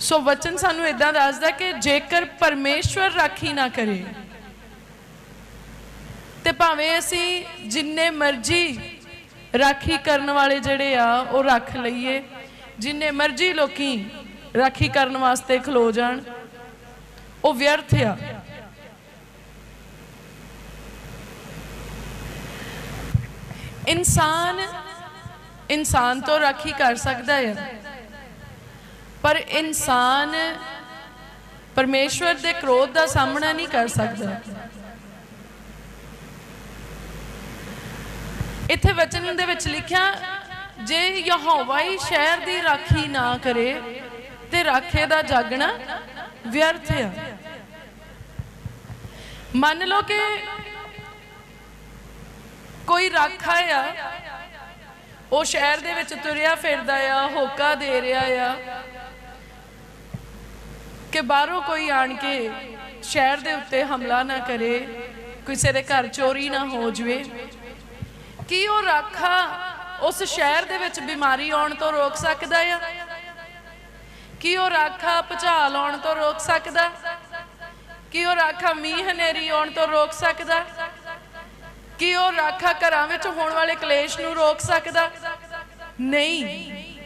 ਸੋ ਵਚਨ ਸਾਨੂੰ ਇਦਾਂ ਦੱਸਦਾ ਕਿ ਜੇਕਰ ਪਰਮੇਸ਼ਵਰ ਰਾਖੀ ਨਾ ਕਰੇ, ਤੇ ਭਾਵੇਂ ਅਸੀਂ ਜਿੰਨੇ ਮਰਜ਼ੀ ਰਾਖੀ ਕਰਨ ਵਾਲੇ ਜਿਹੜੇ ਆ, ਉਹ ਰੱਖ ਲਈਏ। ਜਿੰਨੇ ਮਰਜ਼ੀ ਲੋਕੀ ਰਾਖੀ ਕਰਨ ਵਾਸਤੇ ਖਲੋ ਜਾਣ, ਉਹ ਵਿਅਰਥ ਆ। ਇਨਸਾਨ ਇਨਸਾਨ ਤੋਂ ਰਾਖੀ ਕਰ ਸਕਦਾ ਹੈ ਪਰ ਇਨਸਾਨ ਪਰਮੇਸ਼ਵਰ ਦੇ ਕ੍ਰੋਧ ਦਾ ਸਾਹਮਣਾ ਨਹੀਂ ਕਰ ਸਕਦਾ। ਇੱਥੇ ਵਚਨ ਦੇ ਵਿੱਚ ਲਿਖਿਆ, ਜੇ ਯਹੋਵਾ ਹੀ ਸ਼ਹਿਰ ਦੀ ਰਾਖੀ ਨਾ ਕਰੇ, ਤੇ ਰਾਖੇ ਦਾ ਜਾਗਣਾ ਵਿਅਰਥ ਆ। ਮੰਨ ਲਓ ਕਿ ਕੋਈ ਰਾਖਾ ਆ, ਉਹ ਸ਼ਹਿਰ ਦੇ ਵਿੱਚ ਤੁਰਿਆ ਫਿਰਦਾ ਆ, ਹੋਕਾ ਦੇ ਰਿਹਾ ਆ ਕਿ ਬਾਹਰੋਂ ਕੋਈ ਆਣ ਕੇ ਸ਼ਹਿਰ ਦੇ ਉੱਤੇ ਹਮਲਾ ਨਾ ਕਰੇ, ਕਿਸੇ ਦੇ ਘਰ ਚੋਰੀ ਨਾ ਹੋ ਜਵੇ। ਕੀ ਉਹ ਰਾਖਾ ਉਸ ਸ਼ਹਿਰ ਦੇ ਵਿੱਚ ਬਿਮਾਰੀ ਆਉਣ ਤੋਂ ਰੋਕ ਸਕਦਾ ਆ? ਕੀ ਉਹ ਰਾਖਾ ਭੁਚਾਲ ਆਉਣ ਤੋਂ ਰੋਕ ਸਕਦਾ? ਕੀ ਉਹ ਰਾਖਾ ਮੀਂਹ ਹਨੇਰੀ ਆਉਣ ਤੋਂ ਰੋਕ ਸਕਦਾ? ਕੀ ਉਹ ਰਾਖਾ ਘਰਾਂ ਵਿੱਚ ਹੋਣ ਵਾਲੇ ਕਲੇਸ਼ ਨੂੰ ਰੋਕ ਸਕਦਾ? ਨਹੀਂ।